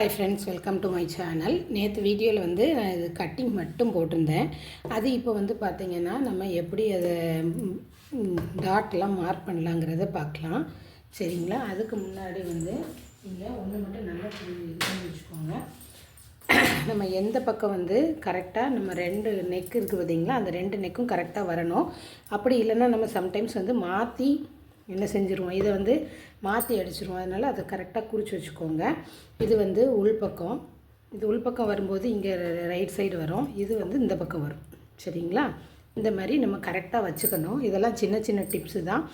Hi friends welcome to my channel நேற்று வீடியோவில் வந்து நான் இது கட்டிங் மட்டும் போட்டிருந்தேன். அது இப்போ வந்து பார்த்திங்கன்னா நம்ம எப்படி அதை டாட்லாம் மார்க் பண்ணலாங்கிறத பார்க்கலாம். சரிங்களா? அதுக்கு முன்னாடி வந்து நீங்கள் ஒன்று மட்டும் நல்லா வச்சுக்கோங்க. நம்ம எந்த பக்கம் வந்து கரெக்டாக நம்ம ரெண்டு நெக் இருக்குது பார்த்திங்களா அந்த ரெண்டு நெக்கும் கரெக்டாக வரணும். அப்படி இல்லைன்னா நம்ம சம்டைம்ஸ் வந்து மாற்றி என்ன செஞ்சுருவோம்? இதை வந்து மாற்றி அடிச்சிருவோம். அதனால் அதை கரெக்டாக குறித்து வச்சுக்கோங்க. இது வந்து உள்பக்கம் இது உள்பக்கம் வரும்போது இங்கே ரைட் சைடு வரும். இது வந்து இந்த பக்கம் வரும். சரிங்களா? இந்த மாதிரி நம்ம கரெக்டாக வச்சுக்கணும். இதெல்லாம் சின்ன சின்ன டிப்ஸு தான்.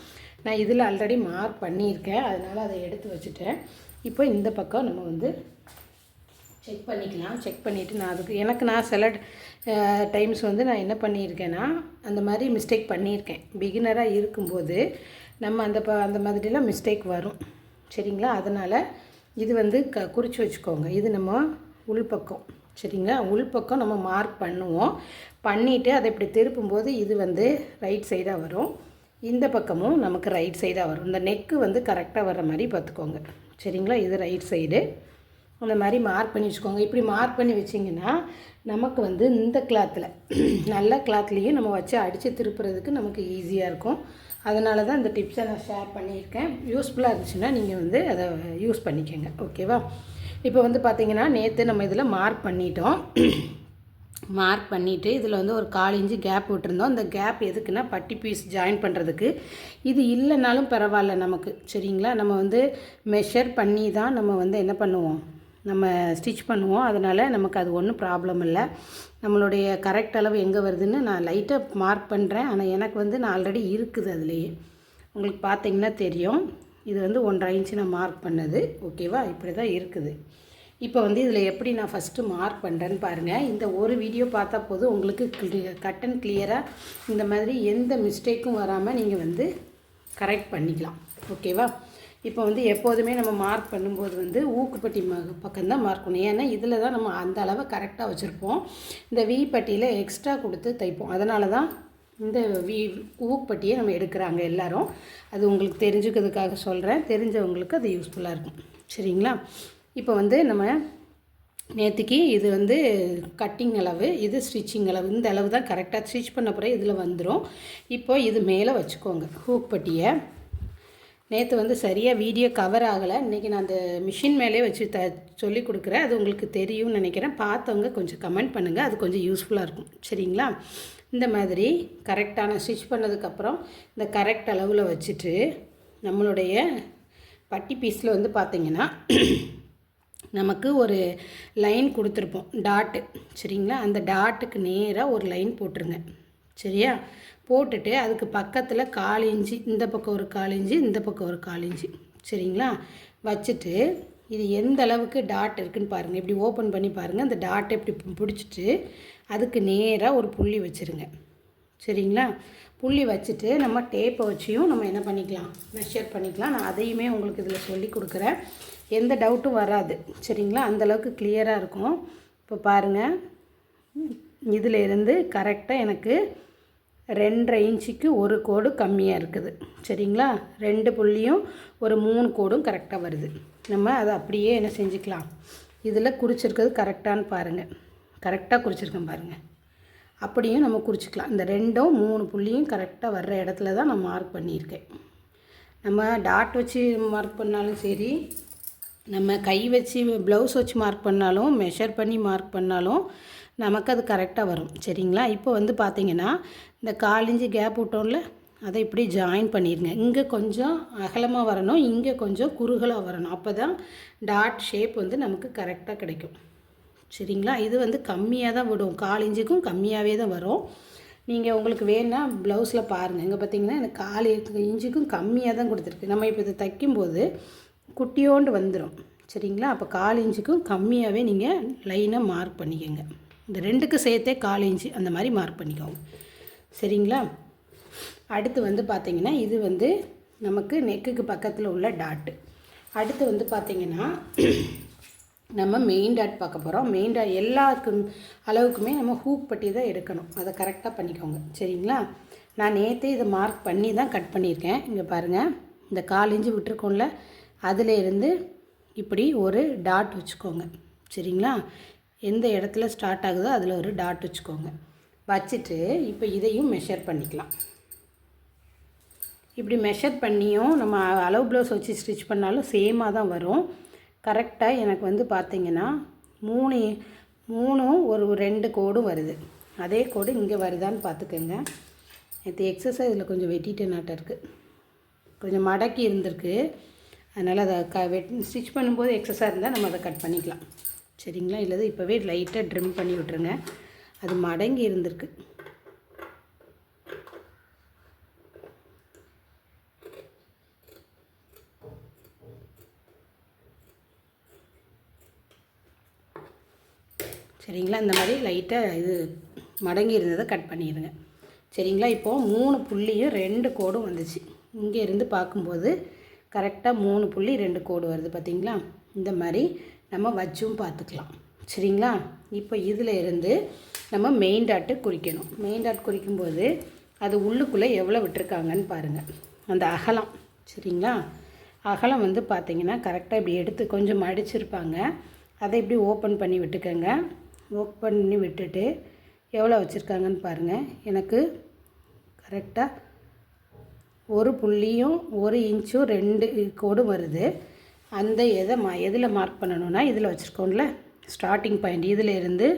நான் இதில் ஆல்ரெடி மார்க் பண்ணியிருக்கேன். அதனால் அதை எடுத்து வச்சுட்டேன். இப்போ இந்த பக்கம் நம்ம வந்து செக் பண்ணிக்கலாம் செக் பண்ணிவிட்டு நான் அதுக்கு எனக்கு நான் சில டைம்ஸ் வந்து நான் என்ன பண்ணியிருக்கேன்னா அந்த மாதிரி மிஸ்டேக் பண்ணியிருக்கேன். பிகினராக இருக்கும்போது நம்ம அந்த ப அந்த மாதிரிலாம் மிஸ்டேக் வரும். சரிங்களா? அதனால் இது வந்து க குறித்து வச்சுக்கோங்க. இது நம்ம உள்பக்கம் சரிங்களா? உள்பக்கம் நம்ம மார்க் பண்ணுவோம். பண்ணிவிட்டு அதை இப்படி திருப்பும்போது இது வந்து ரைட் சைடாக வரும். இந்த பக்கமும் நமக்கு ரைட் சைடாக வரும். இந்த நெக்கு வந்து கரெக்டாக வர மாதிரி பார்த்துக்கோங்க. சரிங்களா? இது ரைட் சைடு அந்த மாதிரி மார்க் பண்ணி வச்சுக்கோங்க. இப்படி மார்க் பண்ணி வச்சிங்கன்னா நமக்கு வந்து இந்த கிளாத்தில் நல்ல கிளாத்லேயும் நம்ம வச்சு அடித்து திருப்புறதுக்கு நமக்கு ஈஸியாக இருக்கும். அதனால தான் இந்த டிப்ஸை நான் ஷேர் பண்ணியிருக்கேன். யூஸ்ஃபுல்லாக இருந்துச்சுன்னா நீங்கள் வந்து அதை யூஸ் பண்ணிக்கோங்க. ஓகேவா இப்போ வந்து பார்த்தீங்கன்னா நேற்று நம்ம இதில் மார்க் பண்ணிட்டோம். மார்க் பண்ணிவிட்டு இதில் வந்து ஒரு கால் இன்ச்சு கேப் விட்டுருந்தோம். அந்த கேப் எதுக்குன்னா பட்டி பீஸ் ஜாயின் பண்ணுறதுக்கு இது இல்லைனாலும் பரவாயில்ல நமக்கு. சரிங்களா? நம்ம வந்து மெஷர் பண்ணி தான் நம்ம வந்து என்ன பண்ணுவோம்? நம்ம ஸ்டிச் பண்ணுவோம். அதனால் நமக்கு அது ஒன்றும் ப்ராப்ளம் இல்லை. நம்மளுடைய கரெக்ட் அளவு எங்கே வருதுன்னு நான் லைட்டாக மார்க் பண்ணுறேன் ஆனால் எனக்கு வந்து நான் ஆல்ரெடி இருக்குது அதுலேயே. உங்களுக்கு பார்த்தீங்கன்னா தெரியும். இது வந்து ஒன்றரை இன்ச்சு நான் மார்க் பண்ணது. ஓகேவா இப்படி தான் இருக்குது. இப்போ வந்து இதில் எப்படி நான் ஃபஸ்ட்டு மார்க் பண்ணுறேன்னு பாருங்கள் இந்த ஒரு வீடியோ பார்த்தா போதும் உங்களுக்கு கட் அண்ட் கிளியராக இந்த மாதிரி எந்த மிஸ்டேக்கும் வராமல் நீங்கள் வந்து கரெக்ட் பண்ணிக்கலாம். ஓகேவா இப்போ வந்து எப்போதுமே நம்ம மார்க் பண்ணும்போது வந்து ஊக்குப்பட்டி ம பக்கம்தான் மார்க் பண்ணணும். ஏன்னா இதில் தான் நம்ம அந்த அளவை கரெக்டாக வச்சுருப்போம். இந்த வி பட்டியில் எக்ஸ்ட்ரா கொடுத்து தைப்போம். அதனால தான் இந்த வி ஊக்குப்பட்டியை நம்ம எடுக்கிறாங்க எல்லோரும். அது உங்களுக்கு தெரிஞ்சுக்கிறதுக்காக சொல்கிறேன் தெரிஞ்சவங்களுக்கு அது யூஸ்ஃபுல்லாக இருக்கும். சரிங்களா? இப்போ வந்து நம்ம நேற்றுக்கு இது வந்து கட்டிங் அளவு இது ஸ்டிச்சிங் அளவு இந்த அளவு தான் கரெக்டாக ஸ்டிச் பண்ண பிறகு இதில் வந்துடும் இப்போ இது மேலே வச்சுக்கோங்க. ஹூக் பட்டியை நேற்று வந்து சரியாக வீடியோ கவர் ஆகலை. இன்றைக்கி நான் அந்த மிஷின் மேலே வச்சு த சொல்லி கொடுக்குறேன். அது உங்களுக்கு தெரியும்னு நினைக்கிறேன். பார்த்தவங்க கொஞ்சம் கமெண்ட் பண்ணுங்கள் அது கொஞ்சம் யூஸ்ஃபுல்லாக இருக்கும். சரிங்களா? இந்த மாதிரி கரெக்டான ஸ்டிச் பண்ணதுக்கப்புறம் இந்த கரெக்ட் அளவில் வச்சுட்டு நம்மளுடைய பட்டி பீஸில் வந்து பார்த்திங்கன்னா நமக்கு ஒரு லைன் கொடுத்துருப்போம். டாட்டு சரிங்களா? அந்த டாட்டுக்கு நேராக ஒரு லைன் போட்டுருங்க. சரியா? போட்டுட்டு அதுக்கு பக்கத்தில் கால் இஞ்சி இந்த பக்கம் ஒரு கால் இஞ்சி இந்த பக்கம் ஒரு கால் இஞ்சி. சரிங்களா? வச்சுட்டு இது எந்த அளவுக்கு டாட் இருக்குதுன்னு பாருங்கள் இப்படி ஓப்பன் பண்ணி பாருங்கள் அந்த டாட்டை இப்படி பிடிச்சிட்டு அதுக்கு நேராக ஒரு புள்ளி வச்சுருங்க. சரிங்களா? புள்ளி வச்சுட்டு நம்ம டேப்பை வச்சியும் நம்ம என்ன பண்ணிக்கலாம்? மெஷர் பண்ணிக்கலாம். நான் அதையுமே உங்களுக்கு இதில் சொல்லி கொடுக்குறேன். எந்த டவுட்டும் வராது. சரிங்களா? அந்தளவுக்கு கிளியராக இருக்கும். இப்போ பாருங்கள் இதிலேருந்து கரெக்டாக எனக்கு ரெண்டரை இன்ச்சுக்கு ஒரு கோடு கம்மியாக இருக்குது. சரிங்களா? ரெண்டு புள்ளியும் ஒரு மூணு கோடும் கரெக்டாக வருது. நம்ம அதை அப்படியே என்ன செஞ்சுக்கலாம்? இதில் குறிச்சிருக்கிறது கரெக்டான்னு பாருங்கள் கரெக்டாக குறிச்சிருக்கேன் பாருங்கள் அப்படியும் நம்ம குறிச்சிக்கலாம். இந்த ரெண்டும் மூணு புள்ளியும் கரெக்டாக வர்ற இடத்துல தான் நான் மார்க் பண்ணியிருக்கேன். நம்ம டாட் வச்சு மார்க் பண்ணாலும் சரி நம்ம கை வச்சு ப்ளவுஸ் வச்சு மார்க் பண்ணாலும் மெஷர் பண்ணி மார்க் பண்ணாலும் நமக்கு அது கரெக்டாக வரும். சரிங்களா? இப்போ வந்து பார்த்தீங்கன்னா இந்த காலிஞ்சு கேப் விட்டோம்ல அதை இப்படி ஜாயின் பண்ணிடுங்க இங்கே கொஞ்சம் அகலமாக வரணும் இங்கே கொஞ்சம் குறுகலாக வரணும். அப்போ தான் டாட் ஷேப் வந்து நமக்கு கரெக்டாக கிடைக்கும். சரிங்களா? இது வந்து கம்மியாக தான் விடும். கால் இன்ச்சுக்கும் கம்மியாகவே தான் வரும். நீங்கள் உங்களுக்கு வேணால் ப்ளவுஸில் பாருங்கள் இங்கே பார்த்தீங்கன்னா எனக்கு கால் இஞ்சுக்கும் கம்மியாக தான் கொடுத்துருக்கு. நம்ம இப்போ இதை தைக்கும்போது குட்டியோண்டு வந்துடும் சரிங்களா? அப்போ கால் இஞ்சுக்கும் கம்மியாகவே நீங்கள் லைனாக மார்க் பண்ணிக்கோங்க. இந்த ரெண்டுக்கு சேர்த்தே கால் இன்ச்சு அந்த மாதிரி மார்க் பண்ணிக்கோங்க. சரிங்களா? அடுத்து வந்து பார்த்திங்கன்னா இது வந்து நமக்கு நெக்குக்கு பக்கத்தில் உள்ள டாட்டு அடுத்து வந்து பார்த்திங்கன்னா நம்ம மெயின் டாட் பார்க்க போகிறோம் மெயின் டாட் எல்லாருக்கும் அளவுக்குமே நம்ம ஹூக் பட்டி தான் எடுக்கணும். அதை கரெக்டாக பண்ணிக்கோங்க. சரிங்களா? நான் நேற்றே இதை மார்க் பண்ணி தான் கட் பண்ணியிருக்கேன். இங்கே பாருங்கள் இந்த கால் இஞ்சி விட்டுருக்கோம்ல. அதில் இருந்து இப்படி ஒரு டாட் வச்சுக்கோங்க. சரிங்களா? எந்த இடத்துல ஸ்டார்ட் ஆகுதோ அதில் ஒரு டாட் வச்சுக்கோங்க. வச்சுட்டு இப்போ இதையும் மெஷர் பண்ணிக்கலாம். இப்படி மெஷர் பண்ணியும் நம்ம அளவு ப்ளவுஸ் வச்சு ஸ்டிச் பண்ணாலும் சேமாக தான் வரும். கரெக்டாக எனக்கு வந்து பார்த்திங்கன்னா மூணு மூணும் ஒரு ரெண்டு கோடும் வருது. அதே கோடு இங்கே வருதான்னு பார்த்துக்கோங்க நேற்று எக்ஸசைஸ் இதில் கொஞ்சம் வெட்டிட்டு நாட்டம் இருக்குது கொஞ்சம் மடக்கி இருந்திருக்கு. அதனால் அதை க வெட் ஸ்டிச் பண்ணும்போது எக்ஸஸாக இருந்தால் நம்ம அதை கட் பண்ணிக்கலாம். சரிங்களா? இல்லை இப்போவே லைட்டாக ட்ரிம் பண்ணி விட்ருங்க அது மடங்கி இருந்திருக்கு. சரிங்களா? இந்த மாதிரி லைட்டாக இது மடங்கி இருந்ததை கட் பண்ணிடுங்க. சரிங்களா? இப்போது மூணு புள்ளியும் ரெண்டு கோடும் வந்துச்சு. இங்கே இருந்து பார்க்கும்போது கரெக்டாக மூணு புள்ளி ரெண்டு கோடு வருது பார்த்திங்களா இந்த மாதிரி நம்ம வச்சும் பார்த்துக்கலாம். சரிங்களா? இப்போ இதில் இருந்து நம்ம மெயின் டாட்டு குறிக்கணும். மெயின் டாட் குறிக்கும்போது அது உள்ளுக்குள்ளே எவ்வளோ விட்டுருக்காங்கன்னு பாருங்கள் அந்த அகலம். சரிங்களா? அகலம் வந்து பார்த்திங்கன்னா கரெக்டாக இப்படி எடுத்து கொஞ்சம் மடிச்சிருப்பாங்க. அதை இப்படி ஓப்பன் பண்ணி விட்டுக்கோங்க. ஓப்பன் பண்ணி விட்டுட்டு எவ்வளோ வச்சுருக்காங்கன்னு பாருங்கள் எனக்கு கரெக்டாக ஒரு புள்ளியும் ஒரு இன்ச்சும் ரெண்டு கோடும் வருது. அந்த எதை மா எதில் மார்க் பண்ணணும்னா இதில் வச்சுருக்கோம்ல? Starting point. இதில் இருந்து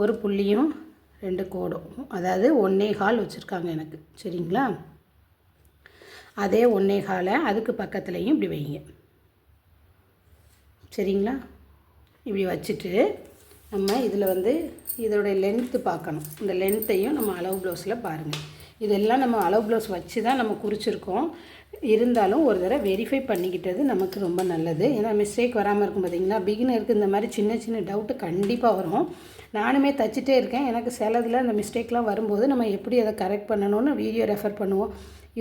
ஒரு புள்ளியும் ரெண்டு கோடும். அதாவது ஒன்றே கால் வச்சுருக்காங்க எனக்கு. சரிங்களா? அதே ஒன்றே காலை அதுக்கு பக்கத்துலேயும் இப்படி வைங்க. சரிங்களா? இப்படி வச்சுட்டு நம்ம இதில் வந்து இதோடைய லென்த்து பார்க்கணும். இந்த லென்த்தையும் நம்ம அளவு ப்ளவுஸில் பாருங்கள் இதெல்லாம் நம்ம அளவு ப்ளவுஸ் வச்சு தான் நம்ம குறிச்சிருக்கோம். இருந்தாலும் ஒரு தடவை வெரிஃபை பண்ணிக்கிட்டது நமக்கு ரொம்ப நல்லது. ஏன்னா மிஸ்டேக் வராமல் இருக்கும் பார்த்தீங்கன்னா பிகினருக்கு இந்த மாதிரி சின்ன சின்ன டவுட்டு கண்டிப்பாக வரும். நானுமே தச்சுட்டே இருக்கேன். எனக்கு சிலதில் அந்த மிஸ்டேக்லாம் வரும்போது நம்ம எப்படி அதை கரெக்ட் பண்ணணும்னு வீடியோ ரெஃபர் பண்ணுவோம்.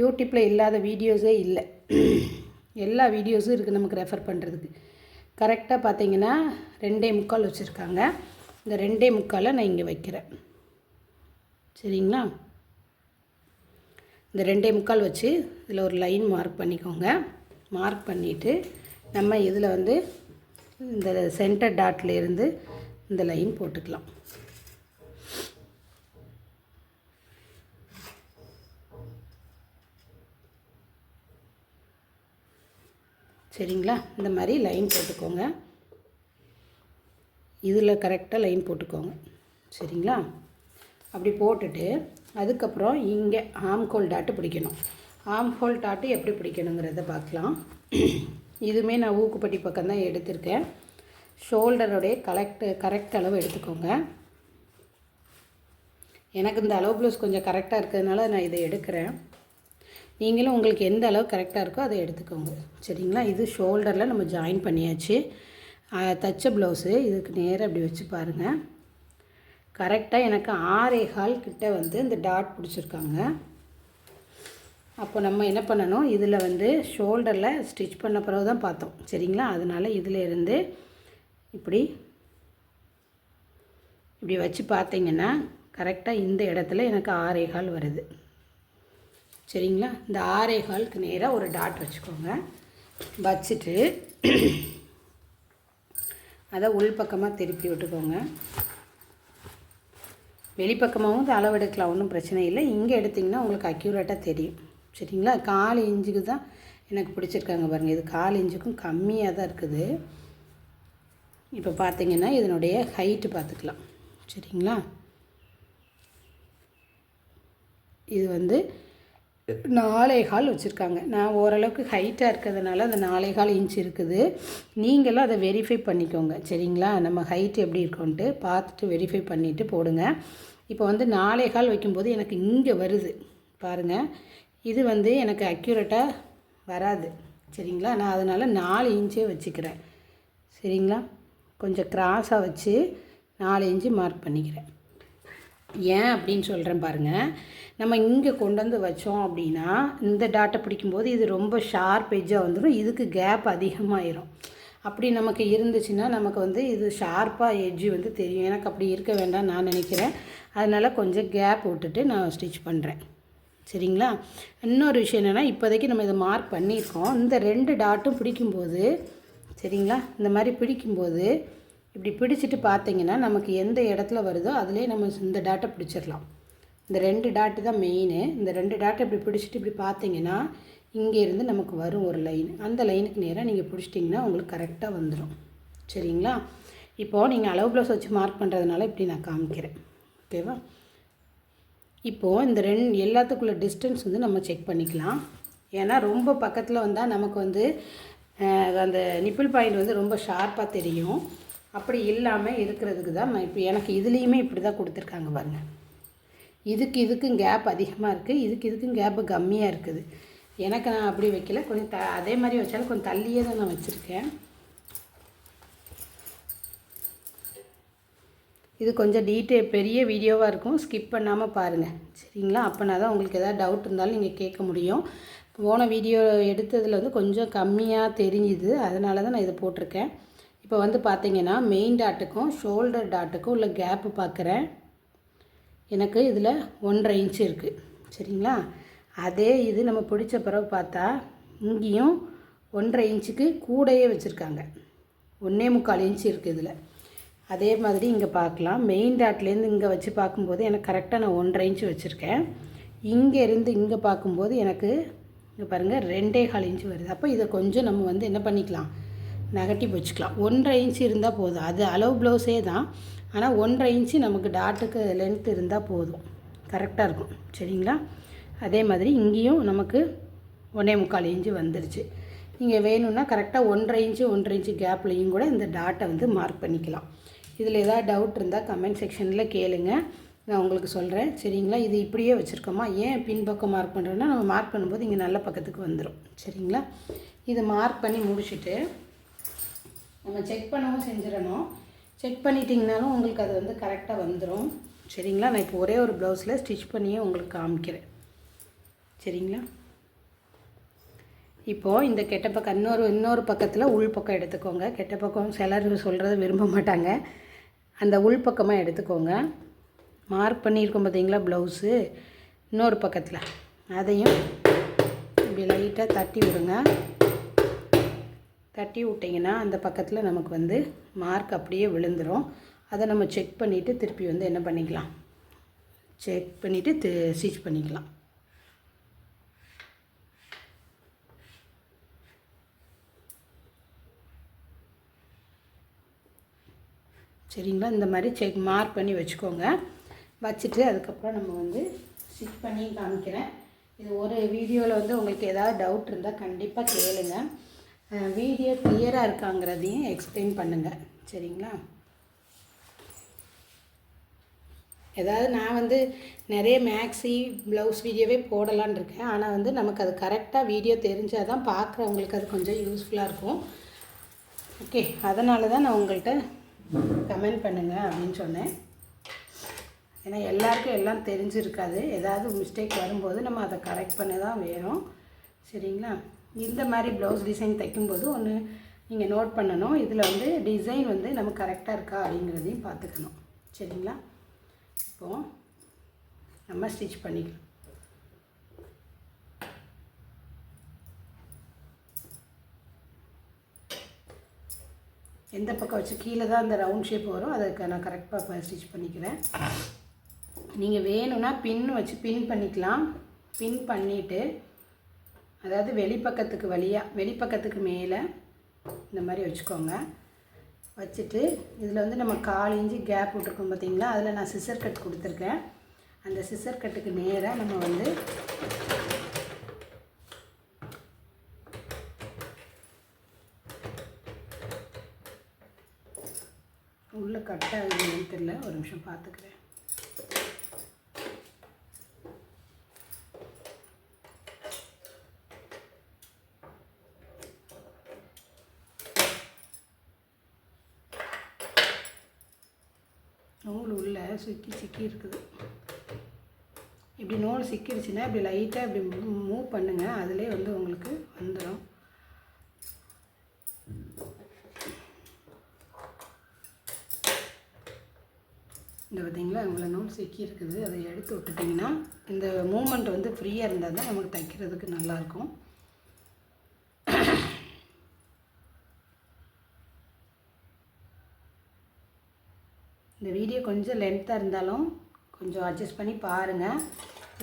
யூடியூப்பில் இல்லாத வீடியோஸே இல்லை. எல்லா வீடியோஸும் இருக்குது நமக்கு ரெஃபர் பண்ணுறதுக்கு கரெக்டாக பார்த்தீங்கன்னா ரெண்டே முக்கால் வச்சுருக்காங்க. இந்த ரெண்டே முக்காலை நான் இங்கே வைக்கிறேன். சரிங்களா? இந்த ரெண்டே முக்கால் வச்சு இதில் ஒரு லைன் மார்க் பண்ணிக்கோங்க. மார்க் பண்ணிவிட்டு நம்ம இதில் வந்து இந்த சென்டர் டாட்லேருந்து இந்த லைன் போட்டுக்கலாம். சரிங்களா? இந்த மாதிரி லைன் போட்டுக்கோங்க. இதில் கரெக்டாக லைன் போட்டுக்கோங்க. சரிங்களா? அப்படி போட்டுட்டு அதுக்கப்புறம் இங்கே ஆம்கோல் டாட்டு பிடிக்கணும். ஆம்ஹோல் டாட்டு எப்படி பிடிக்கணுங்கிறத பார்க்கலாம். இதுவுமே நான் ஊக்குப்பட்டி பக்கம் தான் எடுத்திருக்கேன். ஷோல்டருடைய கரெக்ட் கரெக்ட் அளவு எடுத்துக்கோங்க. எனக்கு இந்த அளவு ப்ளவுஸ் கொஞ்சம் கரெக்டாக இருக்கிறதுனால நான் இதை எடுக்கிறேன். நீங்களும் உங்களுக்கு எந்த அளவு கரெக்டாக இருக்கோ அதை எடுத்துக்கோங்க. சரிங்களா? இது ஷோல்டரில் நம்ம ஜாயின் பண்ணியாச்சு. தச்ச ப்ளவுஸு இதுக்கு நேராக அப்படி வச்சு பாருங்கள் கரெக்டாக எனக்கு ஆறே கால் கிட்ட வந்து இந்த டாட் பிடிச்சிருக்காங்க. அப்போ நம்ம என்ன பண்ணணும்? இதில் வந்து ஷோல்டரில் ஸ்டிச் பண்ண பிறகு தான் பார்த்தோம். சரிங்களா? அதனால் இதில் இருந்து இப்படி இப்படி வச்சு பார்த்தீங்கன்னா கரெக்டாக இந்த இடத்துல எனக்கு ஆறே கால் வருது. சரிங்களா? இந்த ஆறே காலுக்கு நேராக ஒரு டாட் வச்சுக்கோங்க. வச்சுட்டு அதை உள்பக்கமாக திருப்பி விட்டுக்கோங்க. வெளிப்பக்கமாகவும் அளவு எடுக்கலாம் ஒன்றும் பிரச்சனை இல்லை. இங்கே எடுத்திங்கன்னா உங்களுக்கு அக்யூரேட்டாக தெரியும். சரிங்களா? கால் இஞ்சுக்கு தான் எனக்கு பிடிச்சிருக்காங்க பாருங்கள் இது கால் இஞ்சுக்கும் கம்மியாக தான் இருக்குது. இப்போ பார்த்தீங்கன்னா இதனுடைய ஹைட்டு பார்த்துக்கலாம். சரிங்களா? இது வந்து நாலே கால் வச்சுருக்காங்க. நான் ஓரளவுக்கு ஹைட்டாக இருக்கிறதுனால அந்த நாலே கால் இன்ச் இருக்குது. நீங்களும் அதை வெரிஃபை பண்ணிக்கோங்க. சரிங்களா? நம்ம ஹைட் எப்படி இருக்கோன்ட்டு பார்த்துட்டு வெரிஃபை பண்ணிவிட்டு போடுங்க. இப்போ வந்து நாலே கால் வைக்கும்போது எனக்கு இங்கே வருது. பாருங்கள் இது வந்து எனக்கு அக்யூரேட்டாக வராது. சரிங்களா? நான் அதனால் நாலு இன்ச்சே வச்சுக்கிறேன். சரிங்களா? கொஞ்சம் கிராஸாக வச்சு நாலு இன்ச்சு மார்க் பண்ணிக்கிறேன். ஏன் அப்படின்னு சொல்கிறேன் பாருங்கள் நம்ம இங்கே கொண்டு வந்து வச்சோம் அப்படின்னா இந்த டாட்டை பிடிக்கும்போது இது ரொம்ப ஷார்ப் எஜ்ஜாக வந்துடும் இதுக்கு கேப் அதிகமாகிடும் அப்படி நமக்கு இருந்துச்சுன்னா நமக்கு வந்து இது ஷார்ப்பாக எட்ஜு வந்து தெரியும். எனக்கு அப்படி இருக்க வேண்டாம் நான் நினைக்கிறேன். அதனால் கொஞ்சம் கேப் விட்டுட்டு நான் ஸ்டிச் பண்ணுறேன் சரிங்களா? இன்னொரு விஷயம் என்னென்னா இப்போதைக்கு நம்ம இதை மார்க் பண்ணியிருக்கோம். இந்த ரெண்டு டாட்டும் பிடிக்கும்போது சரிங்களா? இந்த மாதிரி பிடிக்கும்போது இப்படி பிடிச்சிட்டு பார்த்தீங்கன்னா நமக்கு எந்த இடத்துல வருதோ அதிலே நம்ம இந்த டாட்டை பிடிச்சிடலாம். இந்த ரெண்டு டாட்டு தான் மெயின் இந்த ரெண்டு டாட்டை இப்படி பிடிச்சிட்டு இப்படி பார்த்தீங்கன்னா இங்கேருந்து நமக்கு வரும் ஒரு லைன் அந்த லைனுக்கு நேராக நீங்கள் பிடிச்சிட்டிங்கன்னா உங்களுக்கு கரெக்டாக வந்துடும் சரிங்களா? இப்போது நீங்கள் அளவு ப்ளவுஸ் வச்சு மார்க் பண்ணுறதுனால இப்படி நான் காமிக்கிறேன். ஓகேவா இப்போது இந்த ரெண்டு எல்லாத்துக்குள்ள டிஸ்டன்ஸ் வந்து நம்ம செக் பண்ணிக்கலாம். ஏன்னா ரொம்ப பக்கத்தில் வந்தால் நமக்கு வந்து அந்த நிப்பிள் பாயிண்ட் வந்து ரொம்ப ஷார்ப்பாக தெரியும். அப்படி இல்லாமல் இருக்கிறதுக்கு தான் நான் இப்போ எனக்கு இதுலேயுமே இப்படி தான் கொடுத்துருக்காங்க பாருங்கள் இதுக்கு இதுக்கும் கேப் அதிகமாக இருக்குது இதுக்கு இதுக்கும் கேப்பு கம்மியாக இருக்குது. எனக்கு நான் அப்படி வைக்கல. கொஞ்சம் த அதே மாதிரி வச்சாலும் கொஞ்சம் தள்ளியே தான் நான் வச்சுருக்கேன். இது கொஞ்சம் டீட்டெயில் பெரிய வீடியோவாக இருக்கும். ஸ்கிப் பண்ணாமல் பாருங்கள் சரிங்களா? அப்போனா தான் உங்களுக்கு எதாவது டவுட் இருந்தாலும் நீங்கள் கேட்க முடியும். போன வீடியோ எடுத்ததில் வந்து கொஞ்சம் கம்மியாக தெரிஞ்சுது. அதனால தான் நான் இதை போட்டிருக்கேன். இப்போ வந்து பார்த்தீங்கன்னா மெயின் டாட்டுக்கும் ஷோல்டர் டாட்டுக்கும் உள்ள கேப்பு பார்க்குறேன். எனக்கு இதில் ஒன்றரை இன்ச்சு இருக்குது சரிங்களா? அதே இது நம்ம பிடிச்ச பிறகு பார்த்தா இங்கேயும் ஒன்றரை இன்ச்சுக்கு கூடையே வச்சுருக்காங்க. ஒன்றே முக்கால் இன்ச்சு இருக்குது இதில். அதே மாதிரி இங்கே பார்க்கலாம். மெயின் டாட்லேருந்து இங்கே வச்சு பார்க்கும்போது எனக்கு கரெக்டாக நான் ஒன்றரை இன்ச்சு வச்சுருக்கேன். இங்கே இருந்து இங்கே பார்க்கும்போது எனக்கு இங்கே பாருங்கள் ரெண்டே கால் இன்ச்சு வருது. அப்போ இதை கொஞ்சம் நம்ம வந்து என்ன பண்ணிக்கலாம்? நெகட்டிவ் வச்சுக்கலாம் ஒன்றரை இன்ச்சு இருந்தால் போதும். அது அளவு ப்ளவுஸே தான். ஆனால் ஒன்றரை இன்ச்சு நமக்கு டாட்டுக்கு லென்த் இருந்தால் போதும். கரெக்டாக இருக்கும். சரிங்களா? அதே மாதிரி இங்கேயும் நமக்கு ஒன்றே முக்கால் இன்ச்சு வந்துருச்சு. நீங்கள் வேணும்னா கரெக்டாக ஒன்றரை இன்ச்சு ஒன்றரை இன்ச்சு கேப்லேயும் கூட இந்த டாட்டை வந்து மார்க் பண்ணிக்கலாம். இதில் ஏதாவது டவுட் இருந்தால் கமெண்ட் செக்ஷனில் கேளுங்க. நான் உங்களுக்கு சொல்கிறேன் சரிங்களா? இது இப்படியே வச்சுருக்கோமா? ஏன் பின்பக்கம் மார்க் பண்ணுறோன்னா நம்ம மார்க் பண்ணும்போது இங்கே நல்ல பக்கத்துக்கு வந்துடும் சரிங்களா? இதை மார்க் பண்ணி முடிச்சுட்டு நம்ம செக் பண்ணவும் செஞ்சிடணும். செக் பண்ணிட்டிங்கனாலும் உங்களுக்கு அது வந்து கரெக்டாக வந்துடும் சரிங்களா? நான் இப்போ ஒரே ஒரு ப்ளவுஸில் ஸ்டிச் பண்ணியே உங்களுக்கு காமிக்கிறேன். சரிங்களா? இப்போது இந்த கெட்ட பக்கம் இன்னொரு இன்னொரு பக்கத்தில் உள் பக்கம் எடுத்துக்கோங்க. கெட்ட பக்கம் சிலர் சொல்கிறத விரும்ப மாட்டாங்க. அந்த உள் பக்கமாக எடுத்துக்கோங்க. மார்க் பண்ணியிருக்கோம் பார்த்தீங்களா ப்ளவுஸு இன்னொரு பக்கத்தில். அதையும் இப்படி லைட்டாக தட்டி விடுங்க. தட்டி விட்டிங்கன்னா அந்த பக்கத்தில் நமக்கு வந்து மார்க் அப்படியே விழுந்துடும் அதை நம்ம செக் பண்ணிவிட்டு திருப்பி வந்து என்ன பண்ணிக்கலாம்? செக் பண்ணிவிட்டு ஸ்டிச் பண்ணிக்கலாம். சரிங்களா? இந்த மாதிரி செக் மார்க் பண்ணி வச்சுக்கோங்க. வச்சுட்டு அதுக்கப்புறம் நம்ம வந்து ஸ்டிச் பண்ணி காமிக்கிறேன். இது ஒரு வீடியோவில் வந்து உங்களுக்கு ஏதாவது டவுட் இருந்தால் கண்டிப்பாக கேளுங்கள் வீடியோ கிளியராக இருக்காங்கிறதையும் எக்ஸ்பிளைன் பண்ணுங்கள் சரிங்களா? ஏதாவது நான் வந்து நிறைய மேக்ஸி ப்ளவுஸ் வீடியோவே போடலான்னு இருக்கேன். ஆனால் வந்து நமக்கு அது கரெக்டாக வீடியோ தெரிஞ்சால் தான் பார்க்குறவங்களுக்கு அது கொஞ்சம் யூஸ்ஃபுல்லாக இருக்கும். ஓகே அதனால தான் நான் உங்கள்கிட்ட கமெண்ட் பண்ணுங்கள் அப்படின்னு சொன்னேன். ஏன்னா எல்லாருக்கும் எல்லாம் தெரிஞ்சிருக்காது. ஏதாவது மிஸ்டேக் வரும்போது நம்ம அதை கரெக்ட் பண்ண தான் வேணும். சரிங்களா? இந்த மாதிரி ப்ளவுஸ் டிசைன் தைக்கும்போது ஒன்று நீங்கள் நோட் பண்ணணும். இதில் வந்து டிசைன் வந்து நம்ம கரெக்டாக இருக்கா அப்படிங்கிறதையும் பார்த்துக்கணும். சரிங்களா? இப்போது நம்ம ஸ்டிச் பண்ணிக்கலாம். எந்த பக்கம் வச்சு கீழே தான் அந்த ரவுண்ட் ஷேப் வரும் அதுக்கு நான் கரெக்டாக ஸ்டிச் பண்ணிக்கிறேன். நீங்கள் வேணும்னா பின் வச்சு பின் பண்ணிக்கலாம். பின் பண்ணிவிட்டு அதாவது வெளிப்பக்கத்துக்கு வழியாக வெளிப்பக்கத்துக்கு மேலே இந்த மாதிரி வச்சுக்கோங்க. வச்சுட்டு இதில் வந்து நம்ம கால் இஞ்சி கேப் விட்ருக்கோம் பார்த்திங்களா அதில் நான் சிசர் கட் கொடுத்துருக்கேன். அந்த சிசர் கட்டுக்கு நேராக நம்ம வந்து உள்ளே கட் தெரியல. ஒரு நிமிஷம் பார்த்துக்கிறேன் நூல் உள்ளே சுக்கி சிக்கி இருக்குது. இப்படி நூல் சிக்கிடுச்சுன்னா இப்படி லைட்டாக இப்படி மூவ் பண்ணுங்கள் அதிலே வந்து உங்களுக்கு வந்துடும் இந்த பார்த்திங்களா உங்களை நூல் சிக்கி இருக்குது. அதை எடுத்து விட்டுட்டிங்கன்னா இந்த மூமெண்ட் வந்து ஃப்ரீயாக இருந்தால் தான் நமக்கு தைக்கிறதுக்கு நல்லாயிருக்கும் இந்த வீடியோ கொஞ்சம் லென்த்தாக இருந்தாலும் கொஞ்சம் அட்ஜஸ்ட் பண்ணி பாருங்கள்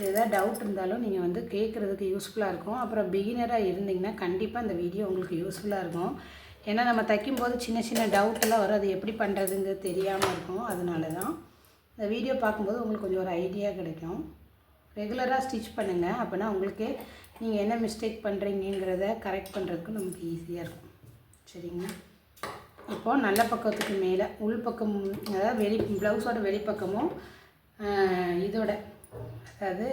எதாவது டவுட் இருந்தாலும் நீங்கள் வந்து கேட்குறதுக்கு யூஸ்ஃபுல்லாக இருக்கும். அப்புறம் பிகினராக இருந்தீங்கன்னா கண்டிப்பாக அந்த வீடியோ உங்களுக்கு யூஸ்ஃபுல்லாக இருக்கும். ஏன்னா நம்ம தைக்கும்போது சின்ன சின்ன டவுட்டெல்லாம் வரும். அது எப்படி பண்ணுறதுங்கிறது தெரியாமல் இருக்கும். அதனால தான் இந்த வீடியோ பார்க்கும்போது உங்களுக்கு கொஞ்சம் ஒரு ஐடியா கிடைக்கும். ரெகுலராக ஸ்டிச் பண்ணுங்கள் அப்போனா உங்களுக்கு நீங்கள் என்ன மிஸ்டேக் பண்ணுறீங்கிறத கரெக்ட் பண்ணுறதுக்கு நமக்கு ஈஸியாக இருக்கும். சரிங்களா? இப்போது நல்ல பக்கத்துக்கு மேலே உள் பக்கம் அதாவது வெளி ப்ளவுஸோட வெளிப்பக்கமும் இதோட அதாவது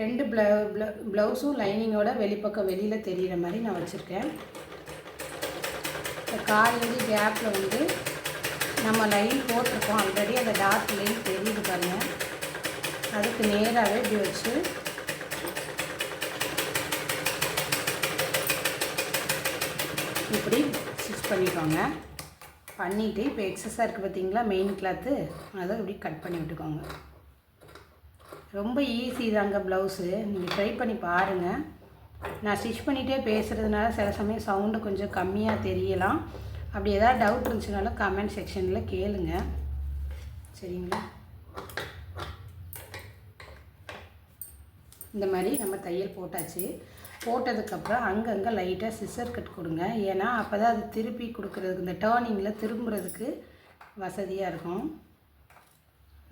ரெண்டு ப்ளவு ப்ளவுஸும் லைனிங்கோட வெளிப்பக்கம் வெளியில் தெரிகிற மாதிரி நான் வச்சுருக்கேன். இந்த கால் கேப்பில் வந்து நம்ம லைன் போட்டிருக்கோம். ஆல்ரெடி அந்த டார்க் லைன் தெரியுது பாருங்கள் அதுக்கு நேராகவே இப்படி வச்சு இப்படி பண்ணிக்கோங்க. பண்ணிவிட்டு இப்போ எக்ஸஸாக இருக்குது பார்த்தீங்களா மெயின் கிளாத்து அதை இப்படி கட் பண்ணி விட்டுக்கோங்க. ரொம்ப ஈஸி தாங்க ப்ளவுஸு நீங்கள் ட்ரை பண்ணி பாருங்கள் நான் ஸ்டிச் பண்ணிகிட்டே பேசுகிறதுனால சில சமயம் சவுண்டு கொஞ்சம் கம்மியாக தெரியலாம். அப்படி ஏதாவது டவுட் இருந்துச்சுனாலும் கமெண்ட் செக்ஷனில் கேளுங்க. சரிங்களா? இந்த மாதிரி நம்ம தையல் போட்டாச்சு. போட்டதுக்கப்புறம் அங்கங்கே லைட்டாக சிசர் கட் கொடுங்க. ஏன்னா அப்போ தான் அது திருப்பி கொடுக்குறதுக்கு இந்த டேர்னிங்கில் திரும்புறதுக்கு வசதியாக இருக்கும்.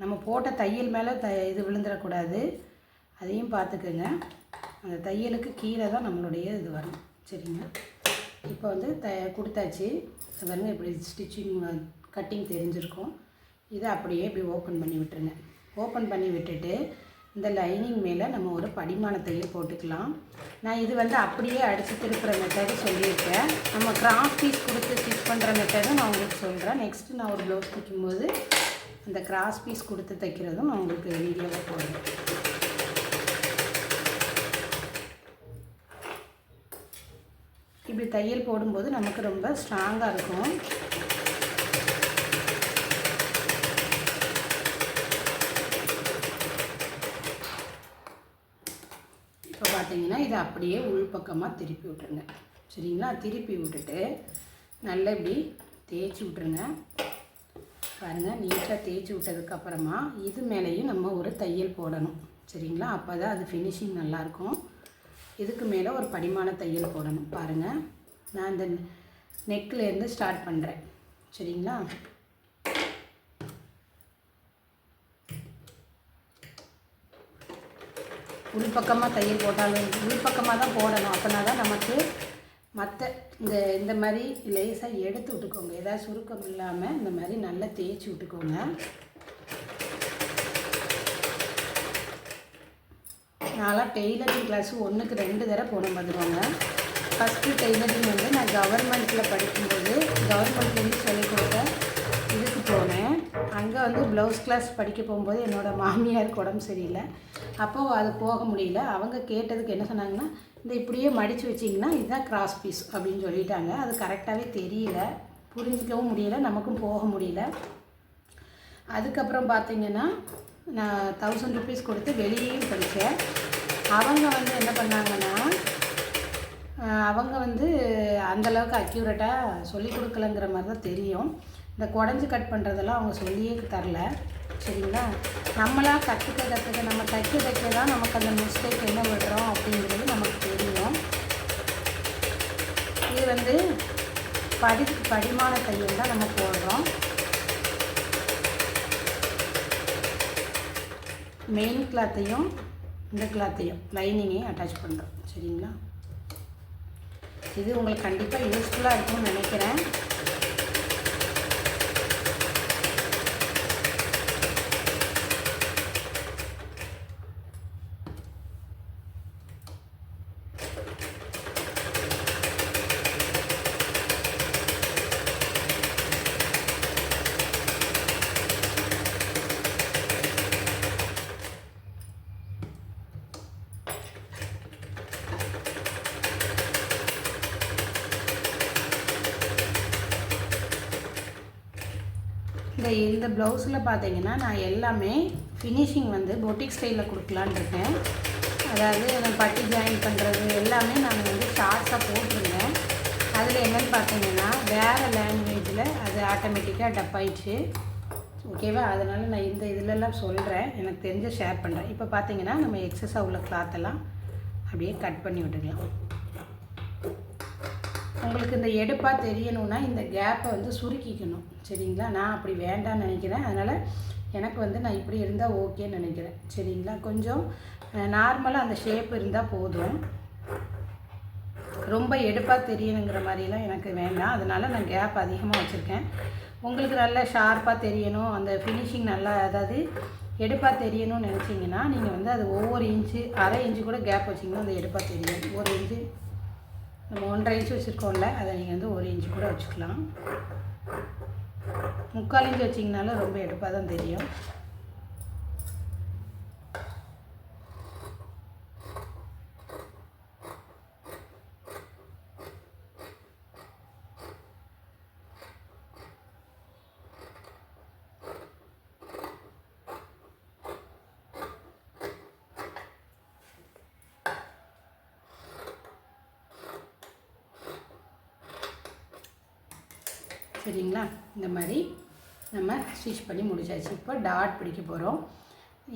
நம்ம போட்ட தையல் மேலே த இது விழுந்துடக்கூடாது. அதையும் பார்த்துக்குங்க. அந்த தையலுக்கு கீழே தான் நம்மளுடைய இது வரும் சரிங்க? இப்போ வந்து த கொடுத்தாச்சு. பாருங்கள் இப்படி ஸ்டிச்சிங் கட்டிங் தெரிஞ்சிருக்கும். இதை அப்படியே இப்படி ஓப்பன் பண்ணி விட்டுருங்க. ஓப்பன் பண்ணி விட்டுட்டு இந்த லைனிங் மேலே நம்ம ஒரு படிமான தையல் போட்டுக்கலாம். நான் இது வந்து அப்படியே அடித்து திருப்புற மெத்தடு சொல்லியிருக்கேன். நம்ம கிராஸ் பீஸ் கொடுத்து ஸ்டிச் பண்ணுற மெத்தடும் நான் உங்களுக்கு சொல்கிறேன் நெக்ஸ்ட்டு நான் ஒரு ப்ளவுஸ் தைக்கும்போது அந்த கிராஸ் பீஸ் கொடுத்து தைக்கிறதும் நான் உங்களுக்கு வீடியோவில் போடுறேன். இப்படி தையல் போடும்போது நமக்கு ரொம்ப ஸ்ட்ராங்காக இருக்கும் இப்போ பார்த்தீங்கன்னா இதை அப்படியே உள்பக்கமாக திருப்பி விட்டுருங்க. சரிங்களா? திருப்பி விட்டுட்டு நல்லா இப்படி தேய்ச்சி விட்ருங்க பாருங்கள் நீட்டாக தேய்ச்சி விட்டதுக்கப்புறமா இது மேலேயும் நம்ம ஒரு தையல் போடணும். சரிங்களா? அப்போ தான் அது ஃபினிஷிங் நல்லாயிருக்கும். இதுக்கு மேலே ஒரு படிமான தையல் போடணும். பாருங்கள் நான் இந்த நெக்லேருந்து ஸ்டார்ட் பண்ணுறேன் சரிங்களா? உள்பக்கமாக தையல் போட்டாலும் உள்பக்கமாக தான் போடணும். அப்படின்னா தான் நமக்கு மற்ற இந்த இந்த மாதிரி லேசாக எடுத்து விட்டுக்கோங்க. ஏதாவது சுருக்கம் இல்லாமல் இந்த மாதிரி நல்லா தேய்ச்சி விட்டுக்கோங்க. நான்லாம் டெய்லரிங் கிளாஸ் ஒன்றுக்கு ரெண்டு தடவை போன பார்த்துக்கோங்க. ஃபஸ்ட்டு டெய்லரிங் வந்து நான் கவர்மெண்ட்டில் படிக்கும்போது கவர்மெண்ட்லேருந்து சொல்லி அங்கே வந்து ப்ளவுஸ் கிளாஸ் படிக்க போகும்போது என்னோடய மாமியாருக்கு உடம்பு சரியில்லை. அப்போது அது போக முடியல. அவங்க கேட்டதுக்கு என்ன சொன்னாங்கன்னா இந்த இப்படியே மடித்து வச்சிங்கன்னா இதுதான் கிராஸ் பீஸ் அப்படின்னு சொல்லிட்டாங்க. அது கரெக்டாகவே தெரியல. புரிஞ்சிக்கவும் முடியல. நமக்கும் போக முடியல. அதுக்கப்புறம் பார்த்திங்கன்னா நான் தௌசண்ட் ருபீஸ் கொடுத்து வெளியேயும் படித்தேன். அவங்க வந்து என்ன பண்ணாங்கன்னா அவங்க வந்து அந்தளவுக்கு அக்யூரேட்டாக சொல்லி கொடுக்கலங்கிற மாதிரி தான் தெரியும். இந்த குடஞ்சி கட் பண்ணுறதெல்லாம் அவங்க சொல்லியே தரல. சரிங்களா? நம்மளாக கற்றுக்க கற்றுக்க நம்ம தைக்க தைக்க தான் நமக்கு அந்த மிஸ்டேக் என்ன விடுறோம் அப்படிங்கிறது நமக்கு தெரியும். இது வந்து படி படிமான தையல் தான் நம்ம போடுறோம். மெயின் கிளாத்தையும் இந்த கிளாத்தையும் லைனிங்கையும் அட்டாச் பண்ணுறோம். சரிங்களா? இது உங்களுக்கு கண்டிப்பாக யூஸ்ஃபுல்லாக இருக்கும்னு நினைக்கிறேன். இந்த ப்ளவுஸில் பார்த்தீங்கன்னா நான் எல்லாமே ஃபினிஷிங் வந்து பொட்டிக் ஸ்டைலில் கொடுக்கலான்னு இருக்கேன். அதாவது நான் பட்டி ஜாயின் பண்ணுறது எல்லாமே நான் வந்து ஷார்ட்ஸாக போட்டிருந்தேன். அதில் என்னென்னு பார்த்தீங்கன்னா வேறு லாங்குவேஜில் அது ஆட்டோமேட்டிக்காக டப் ஆயிடுச்சு. ஓகேவா அதனால் நான் இந்த இதிலெல்லாம் சொல்கிறேன் எனக்கு தெரிஞ்ச ஷேர் பண்ணுறேன் இப்போ பார்த்தீங்கன்னா நம்ம எக்ஸஸாக உள்ள கிளாத்தெல்லாம் அப்படியே கட் பண்ணி விட்டுக்கலாம். உங்களுக்கு இந்த எடுப்பாக தெரியணும்னா இந்த கேப்பை வந்து சுருக்கிக்கணும். சரிங்களா? நான் அப்படி வேண்டாம்னு நினைக்கிறேன். அதனால் எனக்கு வந்து நான் இப்படி இருந்தால் ஓகேன்னு நினைக்கிறேன். சரிங்களா? கொஞ்சம் நார்மலாக அந்த ஷேப் இருந்தால் போதும். ரொம்ப எடுப்பாக தெரியணுங்கிற மாதிரிலாம் எனக்கு வேண்டாம். அதனால் நான் கேப் அதிகமாக வச்சுருக்கேன். உங்களுக்கு நல்லா ஷார்ப்பாக தெரியணும். அந்த ஃபினிஷிங் நல்லா அதாவது எடுப்பாக தெரியணும்னு நினச்சிங்கன்னா நீங்கள் வந்து அது ஒவ்வொரு இன்ச்சு அரை இன்ச்சு கூட கேப் வச்சிங்கன்னா அந்த எடுப்பாக தெரியும் ஒரு இன்ச்சு நம்ம ஒன்றரை இன்ச்சு வச்சுருக்கோம்ல அதை நீங்கள் வந்து ஒரு இன்ச்சு கூட வச்சுக்கலாம். முக்கால் இன்ச்சு வச்சிங்கனாலும் ரொம்ப எடுப்பாக தான் தெரியும். சரிங்களா? இந்த மாதிரி நம்ம ஸ்டிச் பண்ணி முடிச்சாச்சு. இப்போ டாட் பிடிக்க போகிறோம்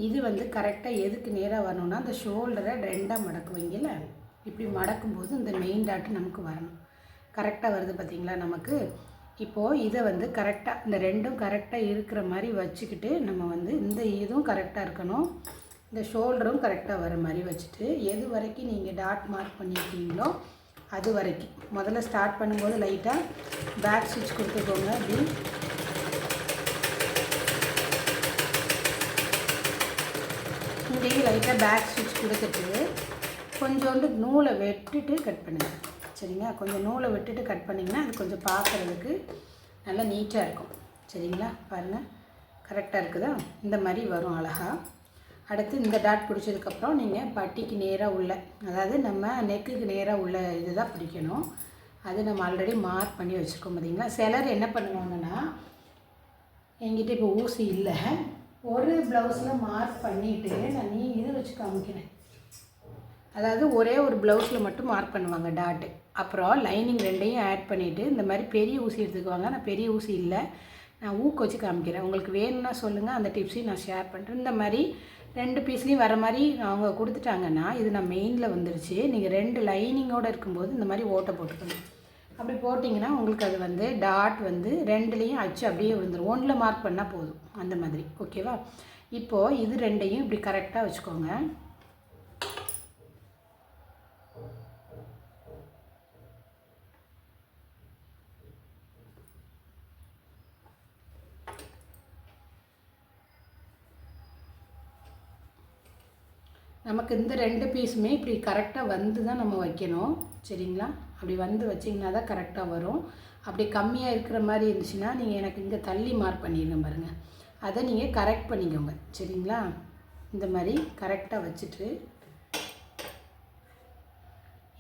இது வந்து கரெக்டாக எதுக்கு நேராக வரணும்னா அந்த ஷோல்டரை ரெண்டாக மடக்குவீங்கல்ல? இப்படி மடக்கும்போது இந்த மெயின் டாட் நமக்கு வரணும். கரெக்டாக வருது பார்த்திங்களா நமக்கு? இப்போது இதை வந்து கரெக்டாக இந்த ரெண்டும் கரெக்டாக இருக்கிற மாதிரி வச்சுக்கிட்டு நம்ம வந்து இந்த இதுவும் கரெக்டாக இருக்கணும். இந்த ஷோல்டரும் கரெக்டாக வர மாதிரி வச்சுட்டு எது வரைக்கும் நீங்கள் டாட் மார்க் பண்ணியிருக்கீங்களோ அது வரைக்கும். முதல்ல ஸ்டார்ட் பண்ணும்போது லைட்டாக பேக் ஸ்விட்ச் கொடுத்துக்கோங்க. அப்படி இங்கேயும் லைட்டாக பேக் ஸ்விட்ச் கொடுத்துட்டு கொஞ்சோண்டு நூலை வெட்டுட்டு கட் பண்ணுங்கள் சரிங்களா? கொஞ்சம் நூலை விட்டுட்டு கட் பண்ணிங்கன்னா அது கொஞ்சம் பார்க்குறதுக்கு நல்லா நீட்டாக இருக்கும். சரிங்களா? பாருங்கள் கரெக்டாக இருக்குதா? இந்த மாதிரி வரும் அழகாக அடுத்து இந்த டாட் பிடிச்சதுக்கப்புறம் நீங்கள் பட்டிக்கு நேராக உள்ள அதாவது நம்ம நெக்குக்கு நேராக உள்ள இது தான் பிடிக்கணும். அது நம்ம ஆல்ரெடி மார்க் பண்ணி வச்சுருக்கோம் பார்த்திங்களா சிலர் என்ன பண்ணுவாங்கன்னா என்கிட்ட இப்போ ஊசி இல்லை. ஒரு ப்ளவுஸில் மார்க் பண்ணிவிட்டு நான் நீ இது வச்சு காமிக்கிறேன். அதாவது ஒரே ஒரு ப்ளவுஸில் மட்டும் மார்க் பண்ணுவாங்க டாட்டு அப்புறம் லைனிங் ரெண்டையும் ஆட் பண்ணிவிட்டு இந்த மாதிரி பெரிய ஊசி எடுத்துக்குவாங்க. நான் பெரிய ஊசி இல்லை. நான் ஊக்கு வச்சு காமிக்கிறேன். உங்களுக்கு வேணும்னா சொல்லுங்கள் அந்த டிப்ஸையும் நான் ஷேர் பண்ணுறேன் இந்த மாதிரி ரெண்டு பீஸ்லேயும் வர மாதிரி அவங்க கொடுத்துட்டாங்கன்னா இது நான் மெயினில் வந்துருச்சு. நீங்கள் ரெண்டு லைனிங்கோடு இருக்கும்போது இந்த மாதிரி ஓட்டை போட்டுக்கணும் அப்படி போட்டிங்கன்னா உங்களுக்கு அது வந்து டாட் வந்து ரெண்டுலேயும் அச்சு அப்படியே விழுந்துடும் ஒன்றில் மார்க் பண்ணால் போதும். அந்த மாதிரி. ஓகேவா இப்போது இது ரெண்டையும் இப்படி கரெக்டாக வச்சுக்கோங்க. நமக்கு இந்த ரெண்டு பீஸுமே இப்படி கரெக்டாக வந்து தான் நம்ம வைக்கணும். சரிங்களா? அப்படி வந்து வச்சிங்கன்னா தான் கரெக்டாக வரும். அப்படி கம்மியாக இருக்கிற மாதிரி இருந்துச்சுன்னா நீங்கள் எனக்கு இங்கே தள்ளி மார்க் பண்ணிடுங்க பாருங்கள் அதை நீங்கள் கரெக்ட் பண்ணிக்கோங்க. சரிங்களா? இந்த மாதிரி கரெக்டாக வச்சுட்டு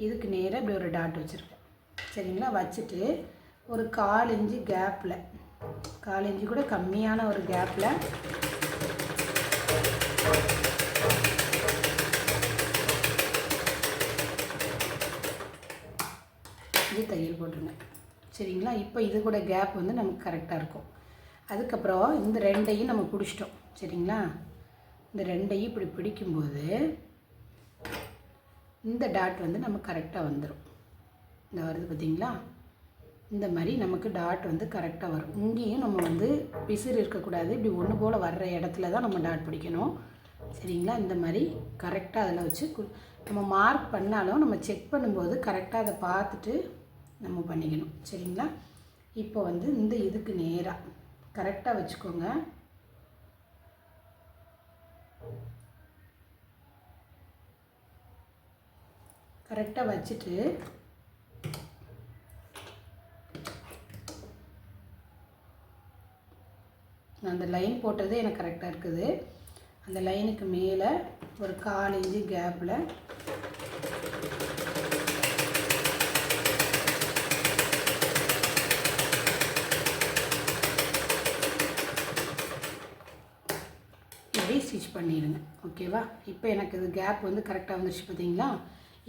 இதுக்கு நேராக இப்படி ஒரு டாட் வச்சுருக்கேன். சரிங்களா? வச்சுட்டு ஒரு கால் இஞ்சி கேப்பில் கால் இஞ்சி கூட கம்மியான ஒரு கேப்பில் வந்து தையல் போட்டுருங்க சரிங்களா? இப்போ இது கூட கேப் வந்து நமக்கு கரெக்டாக இருக்கும். அதுக்கப்புறம் இந்த ரெண்டையும் நம்ம பிடிச்சிட்டோம். சரிங்களா? இந்த ரெண்டையும் இப்படி பிடிக்கும்போது இந்த டாட் வந்து நமக்கு கரெக்டாக வந்துடும் இந்த வருது பார்த்திங்களா இந்த மாதிரி நமக்கு டாட் வந்து கரெக்டாக வரும். இங்கேயும் நம்ம வந்து பிசிறு இருக்கக்கூடாது. இப்படி ஒன்று போல் வர்ற இடத்துல தான் நம்ம டாட் பிடிக்கணும். சரிங்களா? இந்த மாதிரி கரெக்டாக அதில் வச்சு நம்ம மார்க் பண்ணாலும் நம்ம செக் பண்ணும்போது கரெக்டாக அதை பார்த்துட்டு நம்ம பண்ணிக்கணும். சரிங்களா? இப்போ வந்து இந்த இதுக்கு நேராக கரெக்டாக வச்சுக்கோங்க. கரெக்டாக வச்சுட்டு நான் அந்த லைன் போட்டதே எனக்கு கரெக்டாக இருக்குது. அந்த லைனுக்கு மேலே ஒரு கால் இன்ச்சு கேப்பில் இப்படி ஸ்டிச் பண்ணிடுங்க ஓகேவா? இப்போ எனக்கு இது கேப் வந்து கரெக்டாக வந்துருச்சு பார்த்தீங்களா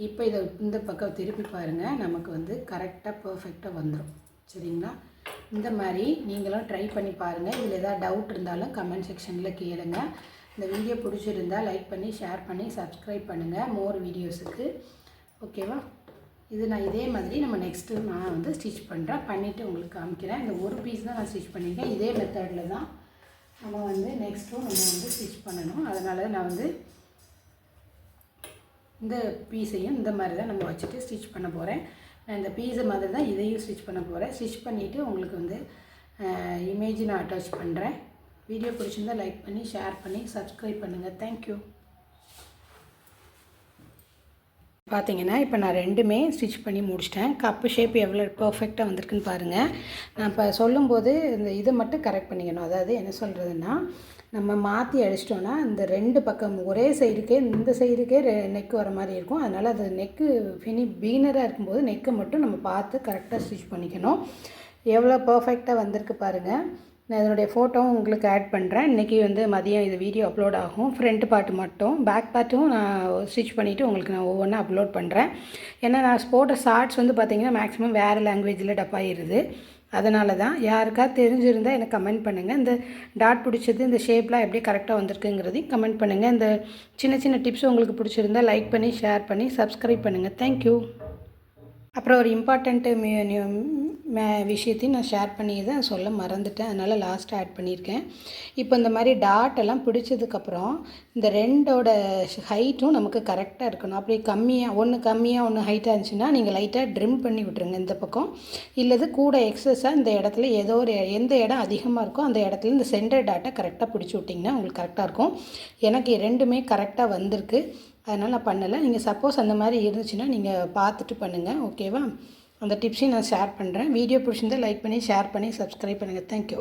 இப்போ இதை இந்த பக்கம் திருப்பி பாருங்கள் நமக்கு வந்து கரெக்டாக பர்ஃபெக்டாக வந்துடும் சரிங்களா? இந்த மாதிரி நீங்களும் ட்ரை பண்ணி பாருங்கள் இதில் ஏதாவது டவுட் இருந்தாலும் கமெண்ட் செக்ஷனில் கேளுங்க. இந்த வீடியோ பிடிச்சிருந்தா லைக் பண்ணி ஷேர் பண்ணி சப்ஸ்கிரைப் பண்ணுங்கள் மோர் வீடியோஸுக்கு ஓகேவா? இது நான் இதே மாதிரி நம்ம நெக்ஸ்ட்டு நான் வந்து ஸ்டிச் பண்ணுறேன் பண்ணிவிட்டு உங்களுக்கு காமிக்கிறேன். இந்த ஒரு பீஸ் தான் நான் ஸ்டிச் பண்ணியிருக்கேன். இதே மெத்தடில் தான் நம்ம வந்து நெக்ஸ்ட்டும் நம்ம வந்து ஸ்டிச் பண்ணணும். அதனால் நான் வந்து இந்த பீஸையும் இந்த மாதிரி தான் நம்ம வச்சுட்டு ஸ்டிச் பண்ண போகிறேன் நான் இந்த பீஸை மாதிரி தான் இதையும் ஸ்டிச் பண்ண போகிறேன் ஸ்டிச் பண்ணிவிட்டு உங்களுக்கு வந்து இமேஜ் நான் அட்டாச் பண்ணுறேன் வீடியோ பிடிச்சிருந்தா லைக் பண்ணி ஷேர் பண்ணி சப்ஸ்கிரைப் பண்ணுங்கள் தேங்க்யூ பார்த்தீங்கன்னா இப்போ நான் ரெண்டுமே ஸ்டிச் பண்ணி முடிச்சிட்டேன். கப்பு ஷேப் எவ்வளோ பர்ஃபெக்டாக வந்திருக்குன்னு பாருங்கள் நான் இப்போ சொல்லும்போது இந்த இதை மட்டும் கரெக்ட் பண்ணிக்கணும். அதாவது என்ன சொல்கிறதுன்னா நம்ம மாற்றி அடிச்சிட்டோன்னா இந்த ரெண்டு பக்கம் ஒரே சைடுக்கே இந்த சைடுக்கே நெக்கு வர மாதிரி இருக்கும். அதனால் அது நெக்கு ஃபினி பீனராக இருக்கும்போது நெக்கை மட்டும் நம்ம பார்த்து கரெக்டாக ஸ்டிச் பண்ணிக்கணும். எவ்வளோ பர்ஃபெக்டாக வந்திருக்கு பாருங்கள் நான் இதனுடைய ஃபோட்டோவும் உங்களுக்கு ஆட் பண்ணுறேன் இன்றைக்கி வந்து மதியம் இது வீடியோ அப்லோட் ஆகும். ஃப்ரண்ட் பார்ட் மட்டும். பேக் பார்ட்டும் நான் ஸ்டிச் பண்ணிவிட்டு உங்களுக்கு நான் ஒவ்வொன்றா அப்லோட் பண்ணுறேன் ஏன்னா நான் போட்ட ஷார்ட்ஸ் வந்து பார்த்திங்கன்னா மேக்ஸிமம் வேறு லாங்குவேஜில் டப்பாயிருது அதனால தான் யாருக்கா தெரிஞ்சிருந்தால் எனக்கு கமெண்ட் பண்ணுங்கள் இந்த டாட் பிடிச்சது இந்த ஷேப்லாம் எப்படி கரெக்டாக வந்திருக்குங்கிறதையும் கமெண்ட் பண்ணுங்கள் இந்த சின்ன சின்ன டிப்ஸ் உங்களுக்கு பிடிச்சிருந்தா லைக் பண்ணி ஷேர் பண்ணி சப்ஸ்கிரைப் பண்ணுங்கள் தேங்க்யூ அப்புறம் ஒரு இம்பார்ட்டண்ட்டு மே விஷயத்தையும் நான் ஷேர் பண்ணி தான் சொல்ல மறந்துட்டேன். அதனால் லாஸ்ட்டாக ஆட் பண்ணியிருக்கேன். இப்போ இந்த மாதிரி டாட் எல்லாம் பிடிச்சதுக்கப்புறம் இந்த ரெண்டோட ஹைட்டும் நமக்கு கரெக்டாக இருக்கணும். அப்படி கம்மியாக ஒன்று கம்மியாக ஒன்று ஹைட்டாக இருந்துச்சுன்னா நீங்கள் லைட்டாக ட்ரிம் பண்ணி விட்டுருங்க இந்த பக்கம். இல்லது கூட எக்ஸஸாக இந்த இடத்துல ஏதோ ஒரு எந்த இடம் அதிகமாக இருக்கோ அந்த இடத்துல இந்த சென்டர் டாட்டை கரெக்டாக பிடிச்சி விட்டிங்கன்னா உங்களுக்கு கரெக்டாக இருக்கும். எனக்கு ரெண்டுமே கரெக்டாக வந்திருக்கு. அதனால் நான் பண்ணலை. நீங்கள் சப்போஸ் அந்த மாதிரி இருந்துச்சுன்னா நீங்கள் பார்த்துட்டு பண்ணுங்கள் ஓகேவா அந்த டிப்ஸையும் நான் ஷேர் பண்ணுறேன் வீடியோ பிடிச்சிருந்தா லைக் பண்ணி ஷேர் பண்ணி சப்ஸ்கிரைப் பண்ணுங்கள் தேங்க்யூ